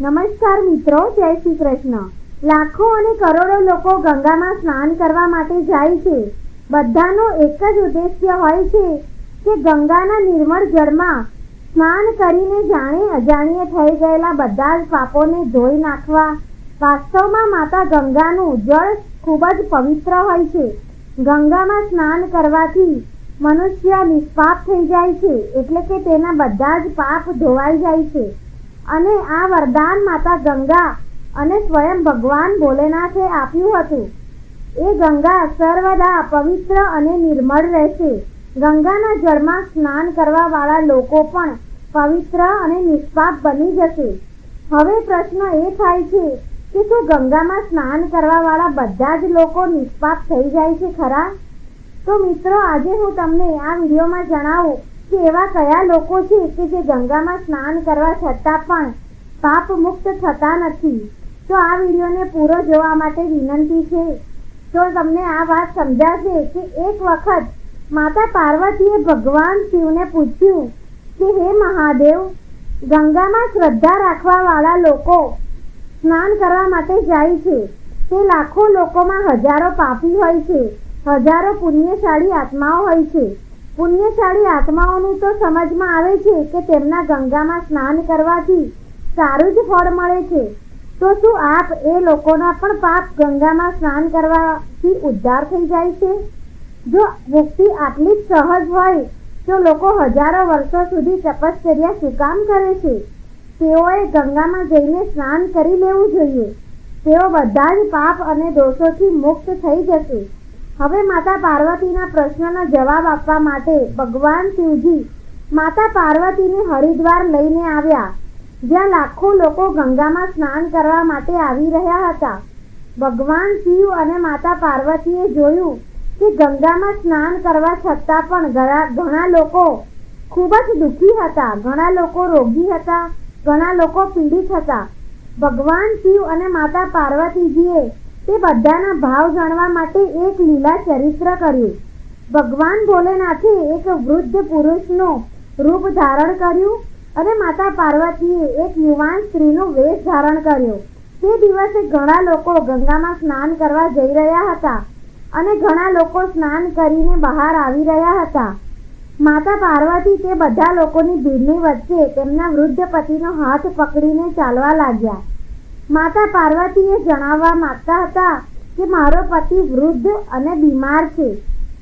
નમસ્કાર મિત્રો, જય શ્રી કૃષ્ણ. લાખો અને કરોડો લોકો ગંગામાં સ્નાન કરવા માટે જાય છે. બધાનો એક જ ઉદ્દેશ્ય હોય છે કે ગંગાના નિર્મળ જળમાં સ્નાન કરીને જાણે અજાણીએ થઈ ગયેલા બધા જ પાપોને ધોઈ નાખવા. વાસ્તવમાં માતા ગંગાનું જળ ખૂબ જ પવિત્ર હોય છે. ગંગામાં સ્નાન કરવાથી મનુષ્ય નિષ્પાપ થઈ જાય છે, એટલે કે તેના બધા જ પાપ ધોવાઈ જાય છે. અને આ વરદાન માતા ગંગા અને સ્વયં ભગવાન ભોલેનાથે આપ્યું હતું. એ ગંગા સર્વદા પવિત્ર અને નિર્મળ રહેશે. ગંગાના જળમાં સ્નાન કરવા વાળા લોકો પણ પવિત્ર અને નિષ્પાપ બની જશે. હવે પ્રશ્ન એ થાય છે કે શું ગંગામાં સ્નાન કરવા વાળા બધા જ લોકો નિષ્પાપ થઈ જાય છે ખરા? તો મિત્રો, આજે હું તમને આ વિડીયોમાં જણાવું કે એવા કયા લોકો છે કે જે ગંગામાં સ્નાન કરવા છતાં પણ પાપ મુક્ત થતા નથી? તો આ વિડીયોને પૂરો જોવા માટે વિનંતી છે. તો તમને આ વાત સમજાશે કે એક વખત માતા પાર્વતીએ ભગવાન શિવને પૂછ્યું કે, હે મહાદેવ, ગંગામાં શ્રદ્ધા રાખવાવાળા લોકો સ્નાન કરવા માટે જાય છે. તે લાખો લોકોમાં હજારો પાપી હોય છે. હજારો પુણ્યશાળી આત્માઓ હોય છે. પુણ્યશાળી આત્માઓનું તો સમજમાં આવે છે કે તેમના ગંગામાં સ્નાન કરવાથી સારું જ ફળ મળે છે. તો શું આપ એ લોકોના પણ પાપ ગંગામાં સ્નાન કરવાથી ઉદ્ધાર થઈ જાય છે? જો મુક્તિ આટલી જ સહજ હોય, તો લોકો હજારો વર્ષો સુધી તપશ્ચર્યા શું કામ કરે છે? તેઓએ ગંગામાં જઈને સ્નાન કરી લેવું જોઈએ. તેઓ બધા જ પાપ અને દોષોથી મુક્ત થઈ જશે. હવે માતા પાર્વતીના પ્રશ્નનો જવાબ આપવા માટે ભગવાન શિવજી માતા પાર્વતીને હરિદ્વાર લઈને આવ્યા. જ્યાં લાખો લોકો ગંગામાં સ્નાન કરવા માટે આવી રહ્યા હતા. ભગવાન શિવ અને માતા પાર્વતીએ જોયું કે ગંગામાં સ્નાન કરવા છતાં પણ ઘણા લોકો ખૂબ જ દુઃખી હતા. ઘણા લોકો રોગી હતા. ઘણા લોકો પીડિત હતા. ભગવાન શિવ અને માતા પાર્વતીજીએ તે બધાના ભાવ જાણવા માટે એક લીલા ચરિત્ર કર્યું. ભગવાન ભોલેનાથે એક વૃદ્ધ પુરુષનું રૂપ ધારણ કર્યું અને માતા પાર્વતીએ એક યુવાન સ્ત્રીનું વેશ ધારણ કર્યો. તે દિવસે ઘણા લોકો ગંગામાં સ્નાન કરવા જઈ રહ્યા હતા અને ઘણા લોકો સ્નાન કરીને બહાર આવી રહ્યા હતા. માતા પાર્વતી તે બધા લોકોની ભીડની વચ્ચે તેમના વૃદ્ધ પતિનો હાથ પકડીને ચાલવા લાગ્યા. માતા પાર્વતીએ જણાવવા માંગતા હતા કે મારો પતિ વૃદ્ધ અને બીમાર છે.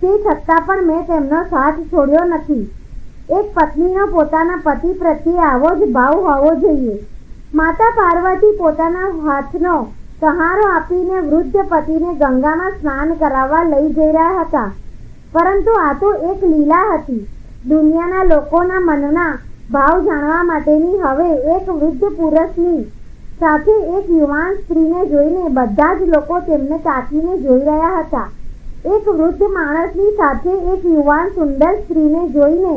તે છતાં પણ મેં તેમનો સાથ છોડ્યો નથી. એક પત્નીનો પોતાના પતિ પ્રત્યે આવો જ ભાવ હોવો જોઈએ. માતા પાર્વતી પોતાના હાથનો સહારો આપીને વૃદ્ધ પતિને ગંગામાં સ્નાન કરાવવા લઈ જઈ રહ્યા હતા. પરંતુ આ તો એક લીલા હતી. દુનિયાના લોકોના મનના ભાવ જાણવા માટેની હવે એક વૃદ્ધ પુરુષની સાથે એક યુવાન સ્ત્રીને જોઈને બધા જ લોકો તેમને તાકીને જોઈ રહ્યા હતા. એક વૃદ્ધ માણસની સાથે એક યુવાન સુંદર સ્ત્રીને જોઈને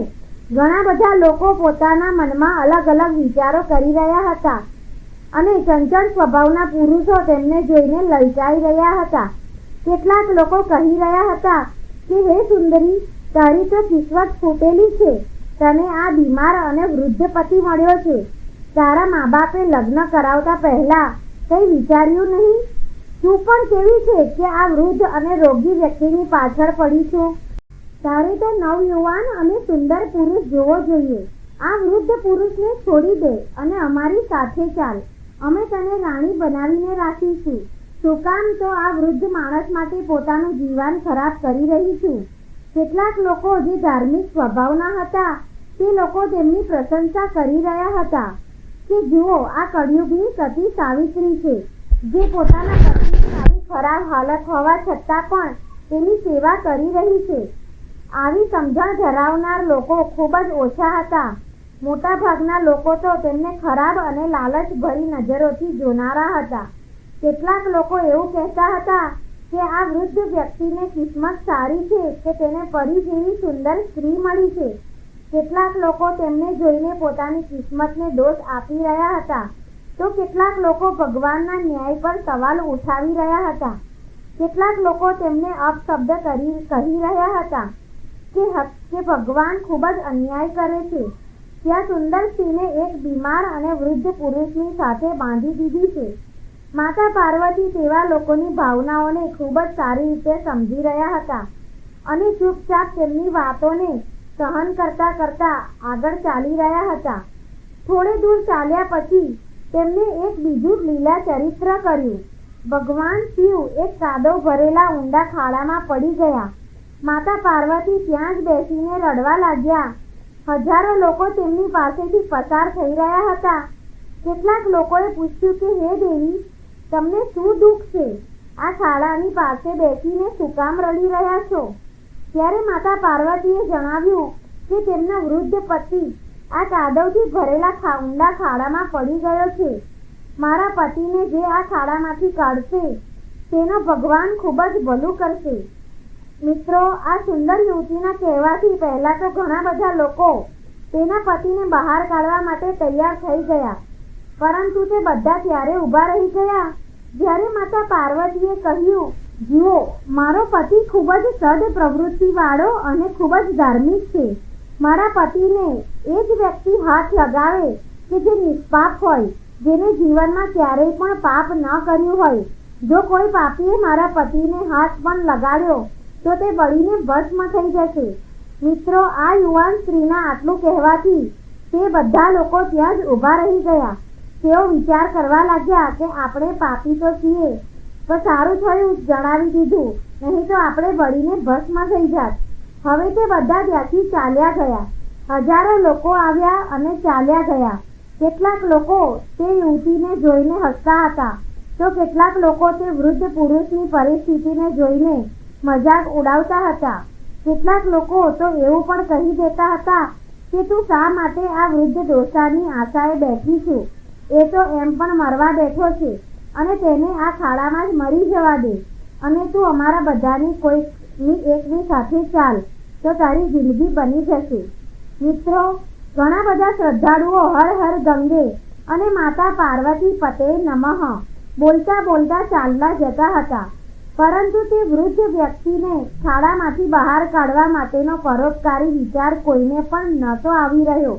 ઘણા બધા લોકો પોતાના મનમાં અલગ અલગ વિચારો કરી રહ્યા હતા અને ચંચળ સ્વભાવના પુરુષો તેમને જોઈને લલચાઈ રહ્યા હતા. કેટલાક લોકો કહી રહ્યા હતા કે, હે સુંદરી, તારી તો કિસ્મત ફૂટેલી છે. તને આ બીમાર અને વૃદ્ધ પતિ મળ્યો છે. તારા મા બાપે લગ્ન કરાવતા પહેલા કંઈ વિચાર્યું નહીં? તું પણ કેવી છે કે આ વૃદ્ધ અને રોગી વ્યક્તિની પાછળ પડી છે? તારે તો નવયુવાન અને સુંદર પુરુષ જોવો જોઈએ. આ વૃદ્ધ પુરુષને છોડી દે અને અમારી સાથે ચાલ. અમે તને રાણી બનાવીને રાખીશું. શું કામ તો આ વૃદ્ધ માણસ માટે પોતાનું જીવન ખરાબ કરી રહી છું. કેટલાક લોકો જે ધાર્મિક સ્વભાવના હતા, તે લોકો તેમની પ્રશંસા કરી રહ્યા હતા. કે જુઓ, આ કળિયુગની સતી સાવિત્રી છે, જે પોતાના પતિની ખરાબ હાલત હોવા છતાં પણ તેની સેવા કરી રહી છે. આવી સમજણ ધરાવનાર લોકો ખૂબ જ ઓછા હતા. મોટા ભાગના લોકો તો તેમને ખરાબ અને લાલચ ભરી નજરોથી જોનારા હતા. કેટલાક લોકો એવું કહેતા હતા કે આ વૃદ્ધ વ્યક્તિને કિસ્મત સારી છે કે તેને પરી જેવી સુંદર સ્ત્રી મળી છે. કેટલાક લોકો તેમને જોઈને પોતાની કિસ્મતને દોષ આપી રહ્યા હતા. તો કેટલાક લોકો ભગવાનના ન્યાય પર સવાલ ઉઠાવી રહ્યા હતા. કેટલાક લોકો તેમને અપશબ્દ કરી, કહી રહ્યા હતા કે કે ભગવાન ખૂબ જ અન્યાય કરે છે. ત્યાં સુંદરસિંહને એક બીમાર અને વૃદ્ધ પુરુષની સાથે બાંધી દીધી છે. માતા પાર્વતી તેવા લોકોની ભાવનાઓને ખૂબ જ સારી રીતે સમજી રહ્યા હતા અને ચૂપચાપ તેમની વાતોને સહન કરતા કરતા આગળ ચાલી રહ્યા હતા. થોડે દૂર ચાલ્યા પછી તેમને એક બીજું લીલા ચરિત્ર કર્યું. ભગવાન શિવ એક કાદવ ભરેલા ઊંડા ખાડામાં પડી ગયા. માતા પાર્વતી ત્યાં જ બેસીને રડવા લાગ્યા. હજારો લોકો તેમની પાસેથી પસાર થઈ રહ્યા હતા. કેટલાક લોકોએ પૂછ્યું કે, હે દેવી, તમને શું દુઃખ છે? આ ખાડાની પાસે બેસીને શું કામ રડી રહ્યા છો? ત્યારે માતા પાર્વતીએ જણાવ્યું કે તેમના વૃદ્ધ પતિ આ કાદવથી ભરેલા ઊંડા ખાડામાં પડી ગયો છે. મારા પતિને જે આ ખાડામાંથી કાઢશે, તેનો ભગવાન ખૂબ જ ભલું કરશે. મિત્રો, આ સુંદર યુવતીના કહેવાથી પહેલા તો ઘણા બધા લોકો તેના પતિને બહાર કાઢવા માટે તૈયાર થઈ ગયા, પરંતુ તે બધા ત્યારે ઊભા રહી ગયા? જ્યારે માતા પાર્વતીએ કહ્યું, જુઓ, મારો પતિ ખૂબ જ સદ પ્રવૃત્તિવાળો અને ખૂબ જ ધાર્મિક છે. મારા પતિને એ જ વ્યક્તિ હાથ લગાવે કે જે નિષ્પાપ હોય, જેને જીવનમાં ક્યારેય પણ પાપ ન કર્યું હોય. જો કોઈ પાપીએ મારા પતિને હાથ પણ લગાડ્યો, તો તે બળીને ભસ્મ થઈ જશે. મિત્રો, આ યુવાન સ્ત્રીના આટલું કહેવાથી તે બધા લોકો ત્યાં જ ઊભા રહી ગયા. તેઓ વિચાર કરવા લાગ્યા કે આપણે પાપી તો છીએ તો સારું થયું, જણાવી દીધું. નહીં તો આપણે વળીને ભસ્મ થઈ જાત. હવે તે બધા ત્યાંથી ચાલ્યા ગયા. હજારો લોકો આવ્યા અને ચાલ્યા ગયા. કેટલાક લોકો તે યુવતીને જોઈને હસતા હતા. તો કેટલાક લોકો તે વૃદ્ધ પુરુષની પરિસ્થિતિને જોઈને મજાક ઉડાવતા હતા. કેટલાક લોકો તો એવું પણ કહી દેતા હતા કે તું શા માટે આ વૃદ્ધ ડોસાની આશાએ બેઠી છું? એ તો એમ પણ મરવા બેઠો છે અને તેને આ ખાડામાં જ મરી જવા દે. અને તું અમારા બધાની કોઈની એકની સાથે ચાલ, તો તારી જિંદગી બની જશે. મિત્રો, ઘણા બધા શ્રદ્ધાળુઓ હર હર ગંગે અને માતા પાર્વતી પતે નમઃ, બોલતા બોલતા ચાલતા જતા હતા. પરંતુ તે વૃદ્ધ વ્યક્તિને ખાડામાંથી બહાર કાઢવા માટેનો પરોપકારી વિચાર કોઈને પણ નહોતો આવી રહ્યો.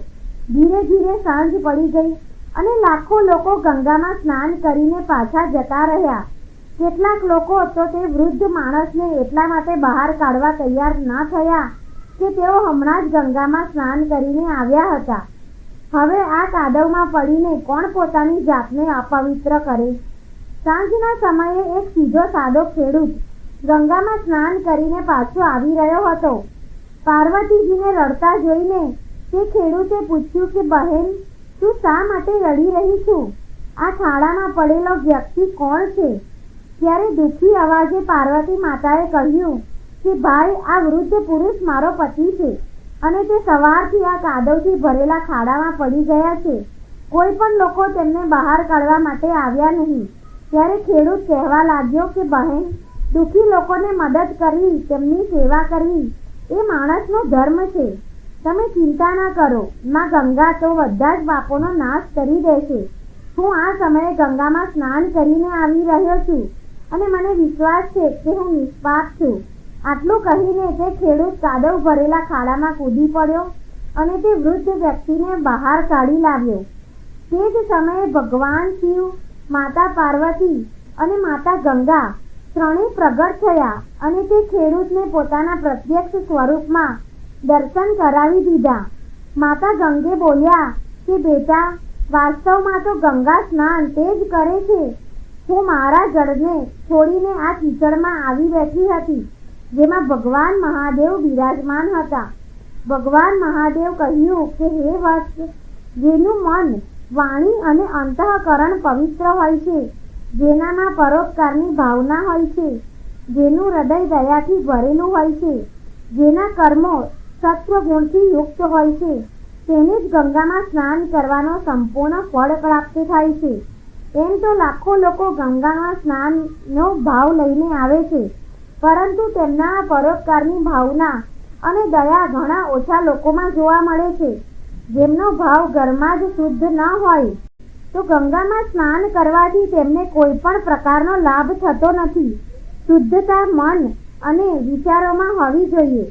ધીરે ધીરે સાંજ પડી ગઈ અને લાખો લોકો ગંગામાં સ્નાન કરીને પાછા જતા રહ્યા. કેટલાક લોકો તો તે વૃદ્ધ માણસને એટલા માટે બહાર કાઢવા તૈયાર ન થયા કે તેઓ હમણાં જ ગંગામાં સ્નાન કરીને આવ્યા હતા. હવે આ કાદવમાં પડીને કોણ પોતાની જાતને અપવિત્ર કરે? સાંજના સમયે એક સીધો સાદો ખેડૂત ગંગામાં સ્નાન કરીને પાછો આવી રહ્યો હતો. પાર્વતીજીને રડતા જોઈને તે ખેડૂતે પૂછ્યું કે, બહેન તું શા માટે રડી રહી છું? આ ખાડામાં પડેલો વ્યક્તિ કોણ છે? ત્યારે દુઃખી અવાજે પાર્વતી માતાએ કહ્યું કે, ભાઈ, આ વૃદ્ધ પુરુષ મારો પતિ છે અને તે સવારથી આ કાદવથી ભરેલા ખાડામાં પડી ગયા છે. કોઈ પણ લોકો તેમને બહાર કાઢવા માટે આવ્યા નહીં. ત્યારે ખેડૂત કહેવા લાગ્યો કે, બહેન, દુઃખી લોકોને મદદ કરવી, તેમની સેવા કરવી, એ માણસનો ધર્મ છે. તમે ચિંતા ના કરો. માં ગંગા તો બધા જ પાપોનો નાશ કરી દેશે હું આ સમયે ગંગામાં સ્નાન કરીને આવી રહ્યો છું અને મને વિશ્વાસ છે કે હું નિષ્પાપ છું. આટલું કહીને તે ખેડૂત કાદવ ભરેલા ખાડામાં કૂદી પડ્યો અને તે વૃદ્ધ વ્યક્તિને બહાર કાઢી લાવ્યો. તે જ સમયે ભગવાન શિવ, માતા પાર્વતી અને માતા ગંગા ત્રણેય પ્રગટ થયા અને તે ખેડૂતને પોતાના પ્રત્યક્ષ સ્વરૂપમાં દર્શન કરાવી દીધા. માતા ગંગે બોલ્યા કે, બેટા, વાસ્તવમાં તો ગંગા સ્નાન તે જ કરે છે. હું મારા જળને છોડીને આ કીચડમાં આવી બેઠી હતી, જેમાં ભગવાન મહાદેવ બિરાજમાન હતા. ભગવાન મહાદેવ કહ્યું કે, હે વત્સ, જેનું મન વાણી અને અંતઃકરણ પવિત્ર હોય છે, જેનામાં પરોપકારની ભાવના હોય છે, જેનું હૃદય દયાથી ભરેલું હોય છે, જેના કર્મો સત્વ ગુણથી યુક્ત હોય છે. તેને જ ગંગામાં સ્નાન કરવાનો સંપૂર્ણ ફળ પ્રાપ્ત થાય છે. એમ તો લાખો લોકો ગંગામાં સ્નાનનો ભાવ લઈને આવે છે. પરંતુ તેમના પરોપકારની ભાવના અને દયા ઘણા ઓછા લોકોમાં જોવા મળે છે. જેમનો ભાવ ઘરમાં જ શુદ્ધ ન હોય, તો ગંગામાં સ્નાન કરવાથી તેમને કોઈ પણ પ્રકારનો લાભ થતો નથી. શુદ્ધતા મન અને વિચારોમાં હોવી જોઈએ.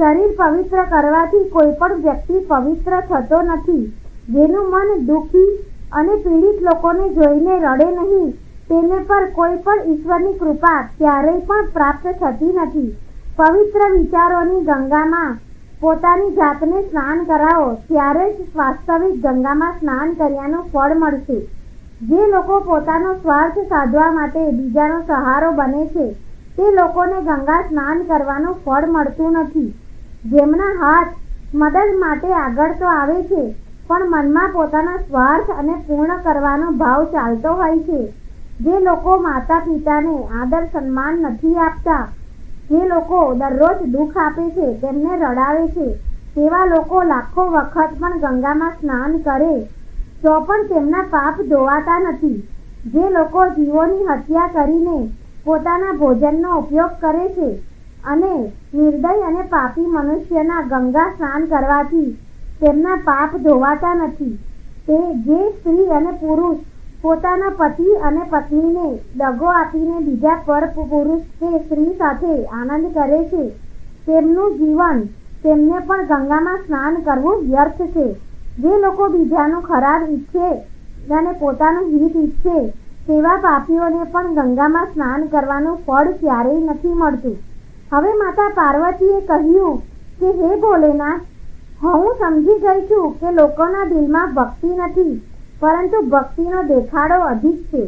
શરીર પવિત્ર કરવાથી કોઈ પણ વ્યક્તિ પવિત્ર થતો નથી. જેનું મન દુઃખી અને પીડિત લોકોને જોઈને રડે નહીં, તેને પર કોઈ પણ ઈશ્વરની કૃપા ક્યારેય પણ પ્રાપ્ત થતી નથી. પવિત્ર વિચારોની ગંગામાં પોતાની જાતને સ્નાન કરાવો, ત્યારે જ વાસ્તવિક ગંગામાં સ્નાન કર્યાનું ફળ મળશે. જે લોકો પોતાનો સ્વાર્થ સાધવા માટે બીજાનો સહારો બને છે, તે લોકોને ગંગા સ્નાન કરવાનું ફળ મળતું નથી. જેમના હાથ મદદ માટે આગળ તો આવે છે, પણ મનમાં પોતાના સ્વાર્થ અને પૂર્ણ કરવાનો ભાવ ચાલતો હોય છે. જે લોકો માતા પિતાને આદર સન્માન નથી આપતા, જે લોકો દરરોજ દુઃખ આપે છે, તેમને રડાવે છે, તેવા લોકો લાખો વખત પણ ગંગામાં સ્નાન કરે, તો પણ તેમના પાપ ધોવાતા નથી. જે લોકો જીવોની હત્યા કરીને પોતાના ભોજનનો ઉપયોગ કરે છે અને નિર્દય અને પાપી મનુષ્યના ગંગા સ્નાન કરવાથી તેમના પાપ ધોવાતા નથી. તે જે સ્ત્રી અને પુરુષ પોતાના પતિ અને પત્નીને દગો આપીને બીજા પર પુરુષ કે સ્ત્રી સાથે આનંદ કરે છે, તેમનું જીવન તેમને પણ ગંગામાં સ્નાન કરવું વ્યર્થ છે. જે લોકો બીજાનું ખરાબ ઈચ્છે અને પોતાનું હિત ઈચ્છે, તેવા પાપીઓને પણ ગંગામાં સ્નાન કરવાનું ફળ ક્યારેય નથી મળતું. હવે માતા પાર્વતીએ કહ્યું કે, હે ભોલેનાથ, હું સમજી ગઈ છું કે લોકોના દિલમાં ભક્તિ નથી, પરંતુ ભક્તિનો દેખાડો અધિક છે.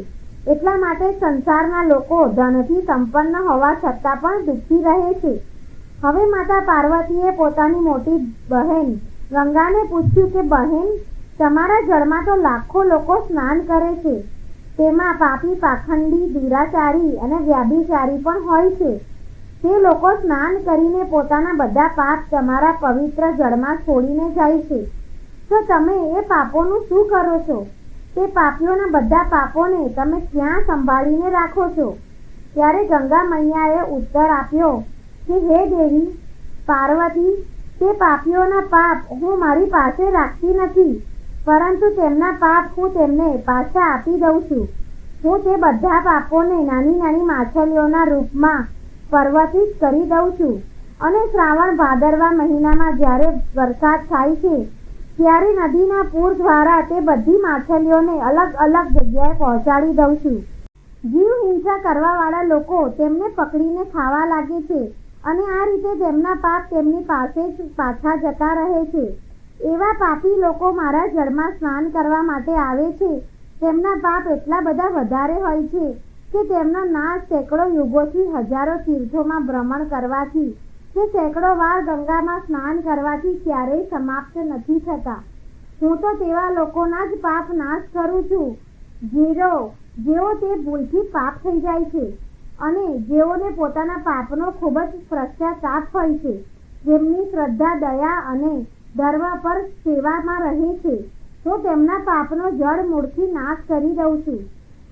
એટલા માટે સંસારના લોકો ધનથી સંપન્ન હોવા છતાં પણ દુઃખી રહે છે. હવે માતા પાર્વતીએ પોતાની મોટી બહેન ગંગાને પૂછ્યું કે, બહેન, તમારા જળમાં તો લાખો લોકો સ્નાન કરે છે. તેમાં પાપી પાખંડી, દુરાચારી અને વ્યાભિચારી પણ હોય છે. તે લોકો સ્નાન કરીને પોતાના બધા પાપ તમારા પવિત્ર જળમાં છોડીને જાય છે. તો તમે એ પાપોનું શું કરો છો? તે પાપીઓના બધા પાપોને તમે ક્યાં સંભાળીને રાખો છો? ત્યારે ગંગા મૈયાએ ઉત્તર આપ્યો કે, હે દેવી, પાર્વતી, તે પાપીઓના પાપ હું મારી પાસે રાખતી નથી, પરંતુ તેમના પાપ હું તેમને પાછા આપી દઉં છું. હું તે બધા પાપોને નાની નાની માછલીઓના રૂપમાં પર્વતિત કરી દઉં છું. અને શ્રાવણ ભાદરવા મહિનામાં જ્યારે વરસાદ થાય છે, ત્યારે નદીના પૂર દ્વારા તે બધી માછલીઓને અલગ અલગ જગ્યાએ પહોંચાડી દઉં છું. જીવ હિંસા કરવાવાળા લોકો તેમને પકડીને ખાવા લાગે છે અને આ રીતે તેમના પાપ તેમની પાસે જ પાછા જતા રહે છે. એવા પાપી લોકો મારા જળમાં સ્નાન કરવા માટે આવે છે. તેમના પાપ એટલા બધા વધારે હોય છે કે તેમનો નાશ સેંકડો યુગોથી હજારો તીર્થોમાં ભ્રમણ કરવાથી, કે સેંકડો વાર ગંગામાં સ્નાન કરવાથી ક્યારેય સમાપ્ત નથી થતા. હું તો તેવા લોકોના જ પાપ નાશ કરું છું. જેરો, જેઓ તે ભૂલથી પાપ થઈ જાય છે અને જેઓને પોતાના પાપનો ખૂબ જ પશ્ચાતાપ હોય છે, જેમની શ્રદ્ધા, દયા અને ધર્મ પર સેવામાં રહે છે, તો તેમના પાપનો જળ મૂળથી નાશ કરી દઉં છું.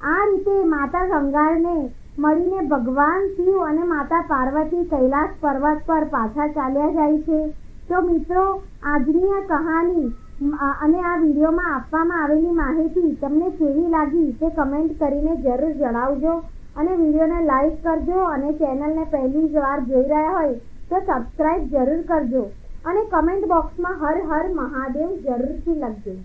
આ રીતે માતા ગંગાને મળીને ભગવાન શિવ અને માતા પાર્વતી કૈલાસ પર્વત પર પાછા ચાલ્યા જાય છે. તો મિત્રો, આજની આ કહાની અને આ વિડીયોમાં આપવામાં આવેલી માહિતી તમને કેવી લાગી તે કમેન્ટ કરીને જરૂર જણાવજો અને વિડીયોને લાઈક કરજો અને ચેનલને પહેલી જ વાર જોઈ રહ્યા હોય તો સબસ્ક્રાઈબ જરૂર કરજો અને કમેન્ટ બોક્સમાં હર હર મહાદેવ જરૂરથી લખજો.